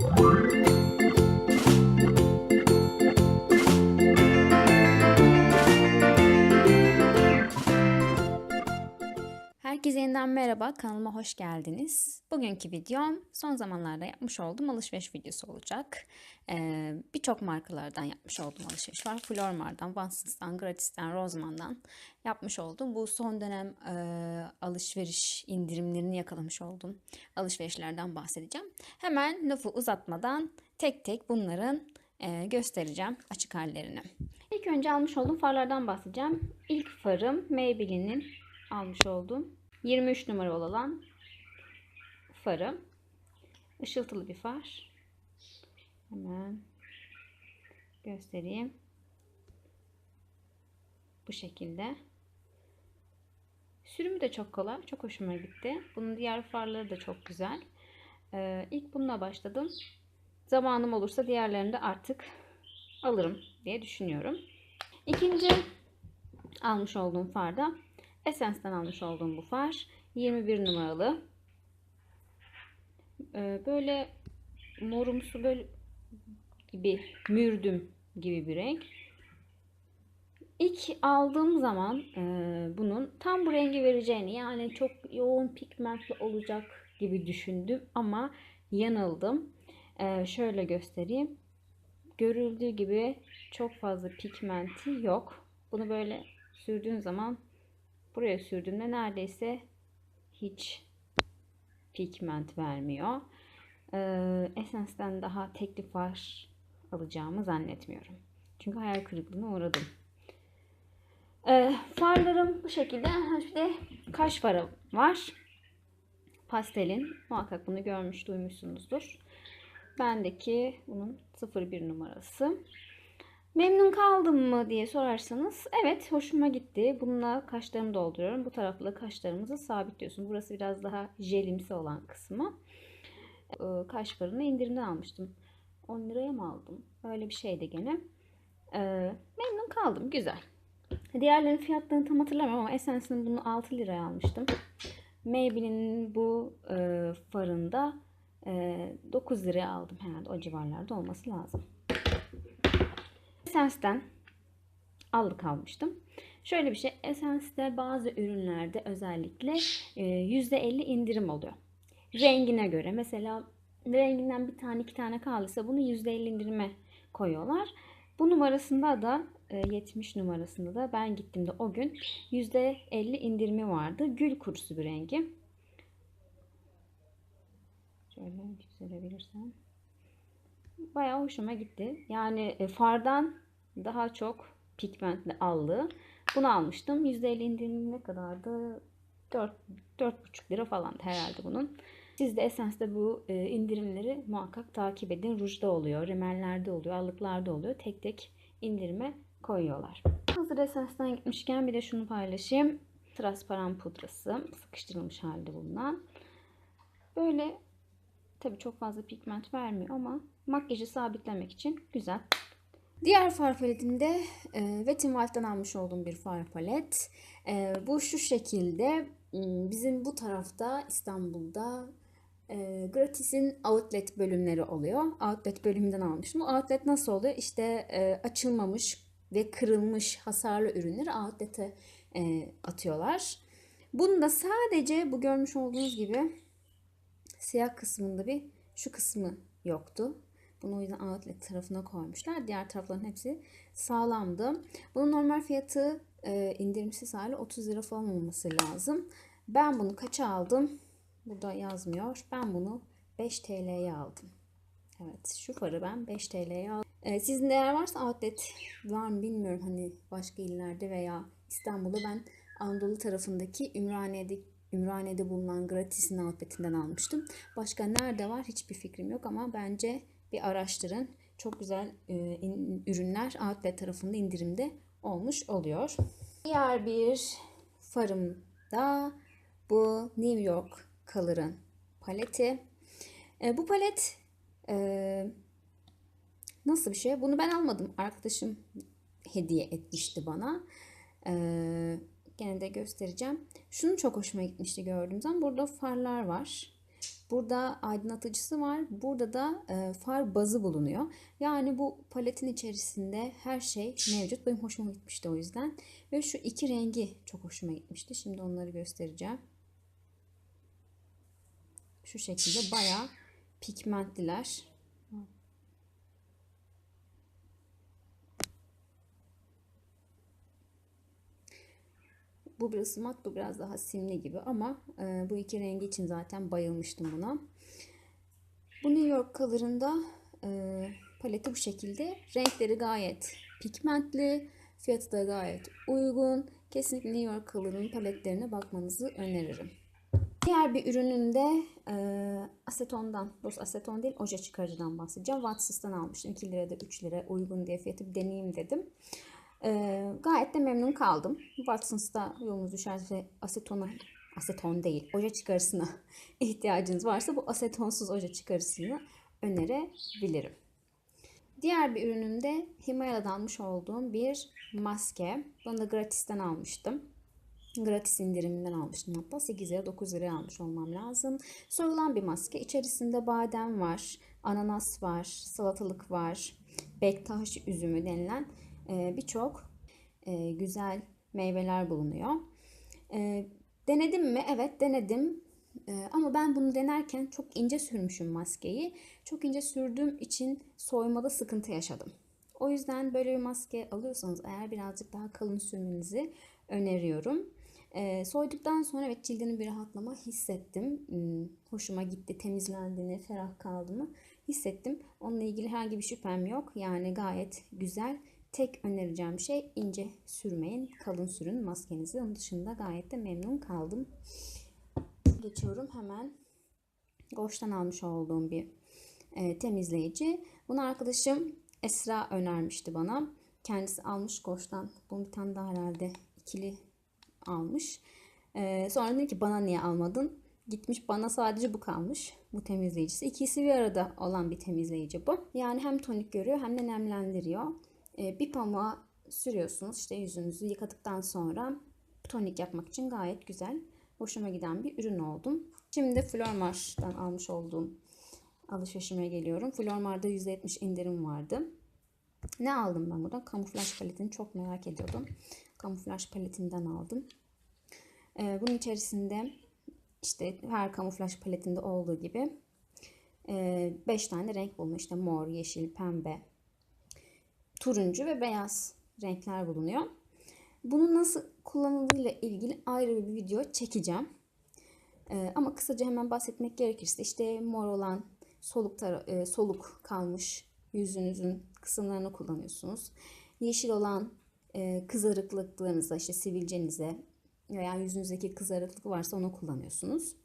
Thank you. Yeniden merhaba, kanalıma hoş geldiniz. Bugünkü videom son zamanlarda yapmış olduğum alışveriş videosu olacak. Ee, Birçok markalardan yapmış olduğum alışveriş var. Flormar'dan, Watsons'tan, Gratis'ten, Rossmann'dan yapmış olduğum bu son dönem e, alışveriş indirimlerini yakalamış olduğum alışverişlerden bahsedeceğim. Hemen lafı uzatmadan tek tek bunların e, göstereceğim açık hallerini. İlk önce almış olduğum farlardan bahsedeceğim. İlk farım Maybelline'in almış olduğum 23 numaralı olan farım. Işıltılı bir far. Hemen göstereyim. Bu şekilde. Sürümü de çok kolay. Çok hoşuma gitti. Bunun diğer farları da çok güzel. Ee, ilk bununla başladım. Zamanım olursa diğerlerini de artık alırım diye düşünüyorum. İkinci almış olduğum farda Essence'den almış olduğum bu far. 21 numaralı. Ee, böyle morumsu böyle gibi mürdüm gibi bir renk. İlk aldığım zaman e, bunun tam bu rengi vereceğini yani çok yoğun pigmentli olacak gibi düşündüm ama yanıldım. E, şöyle göstereyim. Görüldüğü gibi çok fazla pigmenti yok. Bunu böyle sürdüğün zaman buraya sürdüğümde neredeyse hiç pigment vermiyor. Ee, Essence'den daha teklif var alacağımı zannetmiyorum. Çünkü hayal kırıklığına uğradım. Ee, farlarım bu şekilde. Bir de kaş farı var. Pastelin. Muhakkak bunu görmüş duymuşsunuzdur. Bendeki bunun 01 numarası. Memnun kaldım mı diye sorarsanız evet hoşuma gitti. Bununla kaşlarımı dolduruyorum. Bu tarafla kaşlarımızı sabitliyorsun. Burası biraz daha jelimsi olan kısmı. Ee, kaş farını indirimden almıştım. 10 liraya mı aldım? Öyle bir şeydi gene. Ee, memnun kaldım. Güzel. Diğerlerinin fiyatlarını tam hatırlamıyorum ama Essence'nin bunu 6 liraya almıştım. Maybelline'in bu e, farında e, 9 liraya aldım herhalde. O civarlarda olması lazım. Essence'den aldık almıştım. Şöyle bir şey Essence'de bazı ürünlerde özellikle %50 indirim oluyor. Rengine göre mesela renginden bir tane iki tane kaldıysa bunu %50 indirime koyuyorlar. Bu numarasında da 70 numarasında da ben gittiğimde o gün %50 indirimi vardı. Gül kurusu bir rengi. Şöyle yükseltebilirsem. Bayağı hoşuma gitti. Yani e, fardan daha çok pigmentli allı. Bunu almıştım. %50 indirim ne kadardı? 4 4,5 lira falan herhalde bunun. Siz de Essence'de bu e, indirimleri muhakkak takip edin. Rujda oluyor, rimellerde oluyor, allıklarda oluyor. Tek tek indirime koyuyorlar. Hazır Essence'den gitmişken bir de şunu paylaşayım. Transparan pudrası. Sıkıştırılmış halde bulunan. Böyle tabii çok fazla pigment vermiyor ama makyajı sabitlemek için güzel. Diğer far paletimde e, Wet n Wild'dan almış olduğum bir far palet. E, bu şu şekilde bizim bu tarafta İstanbul'da e, Gratis'in outlet bölümleri oluyor. Outlet bölümünden almıştım. Outlet nasıl oluyor? İşte e, açılmamış ve kırılmış hasarlı ürünleri outlet'e e, atıyorlar. Bunda sadece bu görmüş olduğunuz gibi siyah kısmında bir şu kısmı yoktu. Bunu o yüzden outlet tarafına koymuşlar. Diğer tarafların hepsi sağlamdı. Bunun normal fiyatı e, indirimsiz hali 30 lira falan olması lazım. Ben bunu kaça aldım? Burada yazmıyor. Ben bunu 5 TL'ye aldım. Evet şu farı ben 5 TL'ye aldım. E, sizin eğer varsa outlet var mı bilmiyorum. Hani başka illerde veya İstanbul'da ben Anadolu tarafındaki Ümraniye'de Ümraniye'de bulunan Gratis'in outletinden almıştım. Başka nerede var hiçbir fikrim yok ama bence bir araştırın. Çok güzel e, ürünler outlet tarafında indirimde olmuş oluyor. Diğer bir farım da bu New York Color'ın paleti. E, bu palet e, nasıl bir şey? Bunu ben almadım. Arkadaşım hediye etmişti bana. E, gene de göstereceğim. Şunu çok hoşuma gitmişti gördüğüm zaman. Burada farlar var. Burada aydınlatıcısı var. Burada da e, far bazı bulunuyor. Yani bu paletin içerisinde her şey mevcut. Benim hoşuma gitmişti o yüzden. Ve şu iki rengi çok hoşuma gitmişti. Şimdi onları göstereceğim. Şu şekilde bayağı pigmentliler. Bu biraz mat, bu biraz daha simli gibi ama e, bu iki rengi için zaten bayılmıştım buna. Bu New York Color'ında e, paleti bu şekilde. Renkleri gayet pigmentli, fiyatı da gayet uygun. Kesinlikle New York Color'ın paletlerine bakmanızı öneririm. Diğer bir ürününde e, asetondan, dost aseton değil oje çıkarıcıdan bahsedeceğim. Watsons'tan almıştım. 2 lirada 3 lira uygun diye fiyatı bir deneyeyim dedim. E, gayet de memnun kaldım. Watsons'ta yolunuz düşerse asetona, aseton değil oje çıkarısına ihtiyacınız varsa bu asetonsuz oje çıkarısını önerebilirim. Diğer bir ürünümde Himalaya'dan almış olduğum bir maske. Bunu da gratisten almıştım. Gratis indiriminden almıştım hatta 8 lira 9 liraya almış olmam lazım. Sorulan bir maske. İçerisinde badem var, ananas var, salatalık var, bektaş üzümü denilen birçok e, güzel meyveler bulunuyor. E, denedim mi? Evet denedim. Ama ben bunu denerken çok ince sürmüşüm maskeyi. Çok ince sürdüğüm için soymada sıkıntı yaşadım. O yüzden böyle bir maske alıyorsanız eğer birazcık daha kalın sürmenizi öneriyorum. Soyduktan sonra evet cildinin bir rahatlama hissettim. Hmm, hoşuma gitti, temizlendiğini, ferah kaldığını hissettim. Onunla ilgili herhangi bir şüphem yok. Yani gayet güzel. Tek önereceğim şey ince sürmeyin, kalın sürün maskenizi. Onun dışında gayet de memnun kaldım. Geçiyorum hemen. Goş'tan almış olduğum bir e, temizleyici. Bunu arkadaşım Esra önermişti bana. Kendisi almış Goş'tan. Bunu bir tane daha herhalde ikili almış. Ee, sonra dedi ki bana niye almadın? Gitmiş bana sadece bu kalmış. Bu temizleyicisi. İkisi bir arada olan bir temizleyici bu. Yani hem tonik görüyor hem de nemlendiriyor. Ee, bir pamuğa sürüyorsunuz. İşte yüzünüzü yıkadıktan sonra tonik yapmak için gayet güzel. Hoşuma giden bir ürün oldum. Şimdi Flormar'dan almış olduğum alışverişime geliyorum. Flormar'da %70 indirim vardı. Ne aldım ben buradan? Kamuflaj paletini çok merak ediyordum. Kamuflaj paletinden aldım. Ee, bunun içerisinde işte her kamuflaj paletinde olduğu gibi 5 e, tane renk bulunuyor. İşte mor, yeşil, pembe, turuncu ve beyaz renkler bulunuyor. Bunu nasıl kullanıldığıyla ilgili ayrı bir video çekeceğim. Ee, ama kısaca hemen bahsetmek gerekirse işte mor olan soluk, e, soluk kalmış yüzünüzün kısımlarını kullanıyorsunuz. Yeşil olan e, kızarıklıklarınıza işte sivilcenize veya yüzünüzdeki kızarıklık varsa onu kullanıyorsunuz.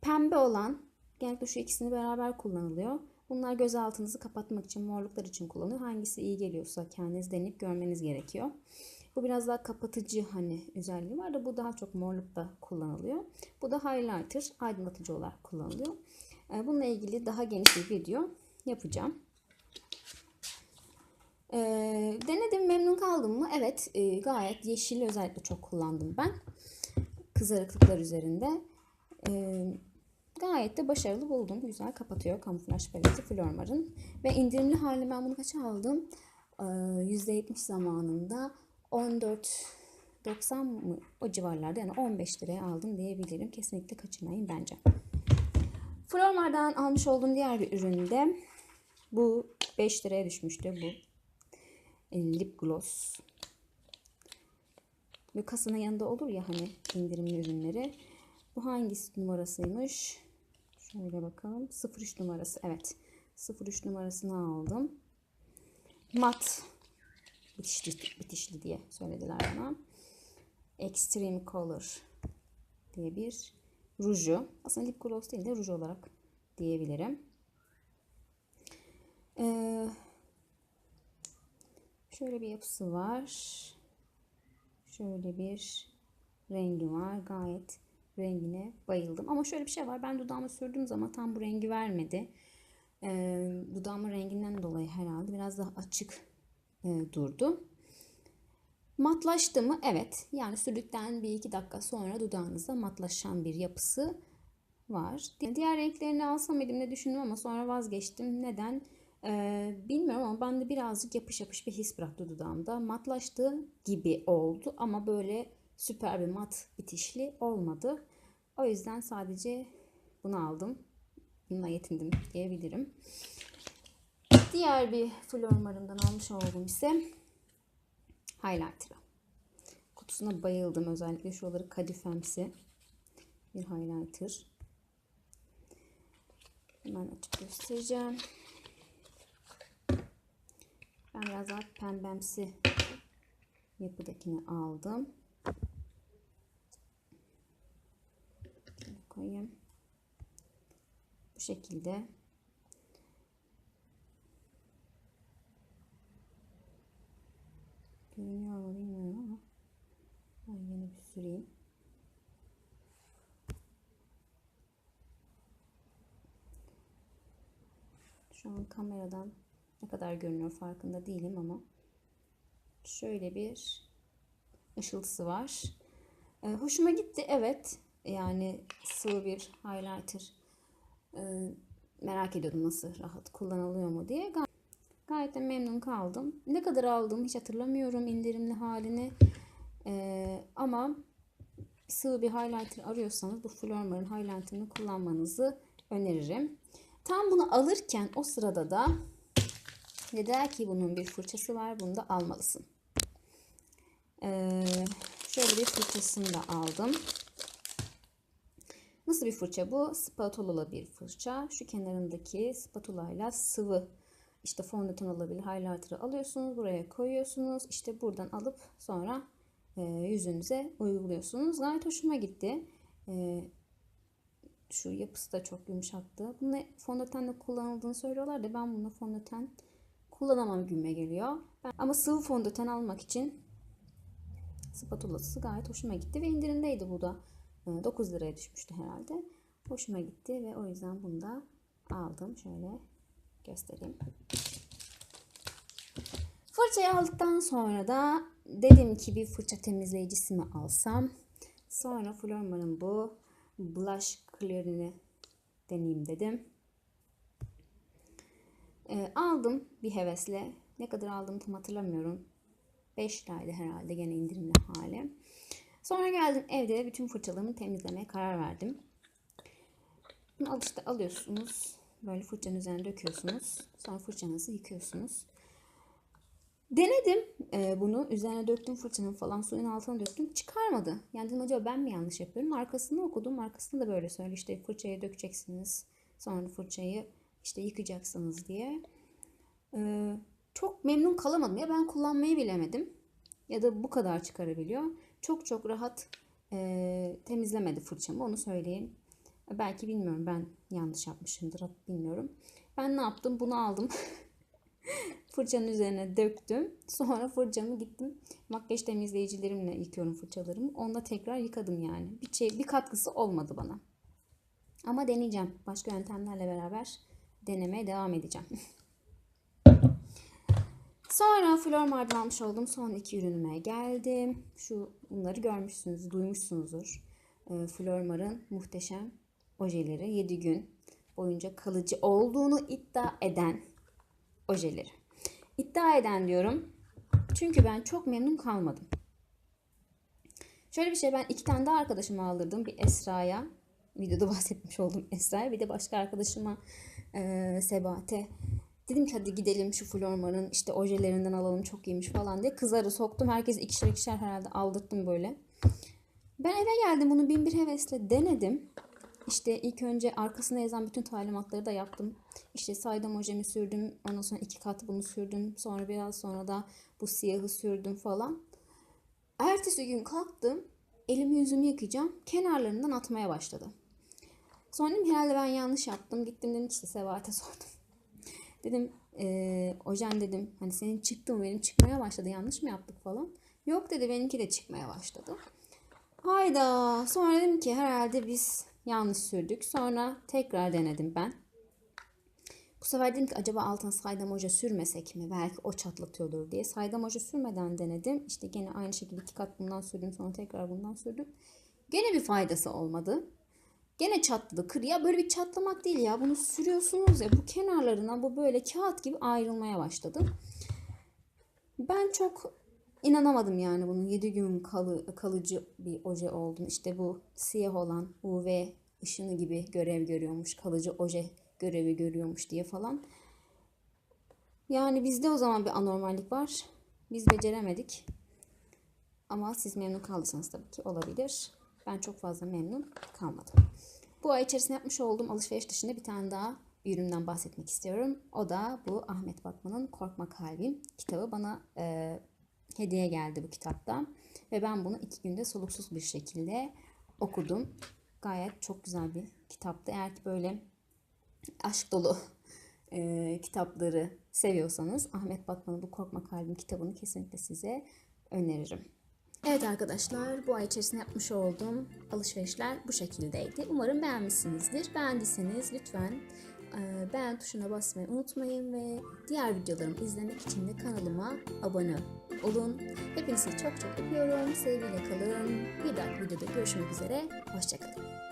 Pembe olan genellikle şu ikisini beraber kullanılıyor. Bunlar göz altınızı kapatmak için, morluklar için kullanılıyor. Hangisi iyi geliyorsa kendiniz deneyip görmeniz gerekiyor. Bu biraz daha kapatıcı hani özelliği var da bu daha çok morlukta kullanılıyor. Bu da highlighter, aydınlatıcı olarak kullanılıyor. E, bununla ilgili daha geniş bir video yapacağım. E, denedim memnun kaldım mı? Evet e, gayet yeşil özellikle çok kullandım ben. Kızarıklıklar üzerinde. E, gayet de başarılı buldum. Güzel kapatıyor kamuflaj paleti Flormar'ın. Ve indirimli halini ben bunu kaça aldım? E, %70 zamanında 14 90 mı o civarlarda yani 15 liraya aldım diyebilirim. Kesinlikle kaçırmayın bence. Flormar'dan almış olduğum diğer bir üründe bu 5 liraya düşmüştü bu lip gloss. Ve kasanın yanında olur ya hani indirimli ürünleri. Bu hangisi numarasıymış? Şöyle bakalım. 03 numarası. Evet. 03 numarasını aldım. Mat bitişli, bitişli diye söylediler bana. Extreme Color diye bir ruju. Aslında lip gloss değil de ruj olarak diyebilirim. Ee, Şöyle bir yapısı var. Şöyle bir rengi var. Gayet rengine bayıldım. Ama şöyle bir şey var. Ben dudağıma sürdüğüm zaman tam bu rengi vermedi. Ee, dudağımın renginden dolayı herhalde biraz daha açık e, durdu. Matlaştı mı? Evet. Yani sürdükten bir iki dakika sonra dudağınızda matlaşan bir yapısı var. Diğer renklerini alsam elimde düşündüm ama sonra vazgeçtim. Neden? Ee, bilmiyorum ama bende birazcık yapış yapış bir his bıraktı dudağımda. Matlaştı gibi oldu ama böyle süper bir mat bitişli olmadı. O yüzden sadece bunu aldım. Bununla yetindim diyebilirim. Diğer bir Flormar'ımdan almış olduğum ise highlighter'ı. Kutusuna bayıldım. Özellikle şuraları kadifemsi bir highlighter. Hemen açıp göstereceğim. Ben biraz daha pembemsi yapıdakini aldım. Koyayım. Bu şekilde. Görünüyor mu bilmiyorum ama ben yine bir süreyim. Şu an kameradan ne kadar görünüyor farkında değilim ama şöyle bir ışıltısı var. Ee, hoşuma gitti evet. Yani sıvı bir highlighter. Ee, merak ediyordum nasıl rahat kullanılıyor mu diye. Gay- gayet de memnun kaldım. Ne kadar aldım hiç hatırlamıyorum indirimli halini. Ee, ama sıvı bir highlighter arıyorsanız bu Flormar'ın highlighter'ını kullanmanızı öneririm. Tam bunu alırken o sırada da dediler ki bunun bir fırçası var bunu da almalısın. Ee, şöyle bir fırçasını da aldım. Nasıl bir fırça bu? Spatulalı bir fırça. Şu kenarındaki spatulayla sıvı işte fondöten olabilir highlighter'ı alıyorsunuz. Buraya koyuyorsunuz. İşte buradan alıp sonra e, yüzünüze uyguluyorsunuz. Gayet hoşuma gitti. E, şu yapısı da çok yumuşaktı. Bunu fondötenle kullanıldığını söylüyorlar da ben bunu fondöten kullanamam güme geliyor. Ama sıvı fondöten almak için spatulası gayet hoşuma gitti ve indirimdeydi bu da. 9 liraya düşmüştü herhalde. Hoşuma gitti ve o yüzden bunu da aldım. Şöyle göstereyim. Fırçayı aldıktan sonra da dedim ki bir fırça temizleyicisi mi alsam. Sonra Flormar'ın bu blush clear'ini deneyeyim dedim. E, aldım bir hevesle. Ne kadar aldım tam hatırlamıyorum. 5 liraydı herhalde gene indirimli hali. Sonra geldim evde bütün fırçalarımı temizlemeye karar verdim. Bunu alıyorsunuz. Böyle fırçanın üzerine döküyorsunuz. Sonra fırçanızı yıkıyorsunuz. Denedim e, bunu. Üzerine döktüm fırçanın falan suyun altına döktüm. Çıkarmadı. Yani dedim acaba ben mi yanlış yapıyorum? Arkasını okudum. Arkasında da böyle söyle işte fırçayı dökeceksiniz. Sonra fırçayı işte yıkacaksınız diye. E, çok memnun kalamadım. Ya ben kullanmayı bilemedim. Ya da bu kadar çıkarabiliyor. Çok çok rahat e, temizlemedi fırçamı onu söyleyeyim. Belki bilmiyorum ben yanlış yapmışımdır bilmiyorum. Ben ne yaptım? Bunu aldım. Fırçanın üzerine döktüm. Sonra fırçamı gittim makyaj temizleyicilerimle yıkıyorum fırçalarımı. Onunla tekrar yıkadım yani. Bir, şey, bir katkısı olmadı bana. Ama deneyeceğim. Başka yöntemlerle beraber denemeye devam edeceğim. Sonra Flormar'dan almış olduğum son iki ürünüme geldim. Şu bunları görmüşsünüz, duymuşsunuzdur. E, Flormar'ın muhteşem ojeleri 7 gün boyunca kalıcı olduğunu iddia eden ojeleri. İddia eden diyorum. Çünkü ben çok memnun kalmadım. Şöyle bir şey ben iki tane daha arkadaşıma aldırdım. Bir Esra'ya. Videoda bahsetmiş oldum Esra'ya. Bir de başka arkadaşıma e, Sebat'e. Dedim ki hadi gidelim şu Flormar'ın işte ojelerinden alalım çok iyiymiş falan diye. Kızları soktum. Herkes ikişer ikişer herhalde aldırttım böyle. Ben eve geldim bunu bin bir hevesle denedim. İşte ilk önce arkasına yazan bütün talimatları da yaptım. İşte saydam ojemi sürdüm. Ondan sonra iki kat bunu sürdüm. Sonra biraz sonra da bu siyahı sürdüm falan. Ertesi gün kalktım. Elimi yüzümü yıkayacağım. Kenarlarından atmaya başladı. Sonra dedim herhalde ben yanlış yaptım. Gittim dedim işte Sebahat'e sordum. Dedim e, ojen dedim hani senin çıktı mı benim çıkmaya başladı yanlış mı yaptık falan. Yok dedi benimki de çıkmaya başladı. Hayda sonra dedim ki herhalde biz yanlış sürdük. Sonra tekrar denedim ben. Bu sefer dedim ki acaba altına saydam oje sürmesek mi? Belki o çatlatıyordur diye. Saydam oje sürmeden denedim. İşte gene aynı şekilde iki kat bundan sürdüm. Sonra tekrar bundan sürdüm. Gene bir faydası olmadı. Gene çatladı kır. Ya böyle bir çatlamak değil ya. Bunu sürüyorsunuz ya bu kenarlarına bu böyle kağıt gibi ayrılmaya başladı. Ben çok inanamadım yani bunun 7 gün kalı, kalıcı bir oje olduğunu. İşte bu siyah olan UV ışını gibi görev görüyormuş. Kalıcı oje görevi görüyormuş diye falan. Yani bizde o zaman bir anormallik var. Biz beceremedik. Ama siz memnun kaldıysanız tabii ki olabilir. Ben çok fazla memnun kalmadım. Bu ay içerisinde yapmış olduğum alışveriş dışında bir tane daha bir üründen bahsetmek istiyorum. O da bu Ahmet Batman'ın Korkma Kalbim kitabı. Bana e, hediye geldi bu kitapta. Ve ben bunu iki günde soluksuz bir şekilde okudum. Gayet çok güzel bir kitaptı. Eğer ki böyle aşk dolu e, kitapları seviyorsanız Ahmet Batman'ın bu Korkma Kalbim kitabını kesinlikle size öneririm. Evet arkadaşlar bu ay içerisinde yapmış olduğum alışverişler bu şekildeydi. Umarım beğenmişsinizdir. Beğendiyseniz lütfen e, beğen tuşuna basmayı unutmayın ve diğer videolarımı izlemek için de kanalıma abone olun. Hepinizi çok çok öpüyorum. Sevgiyle kalın. Bir dahaki videoda görüşmek üzere. Hoşçakalın.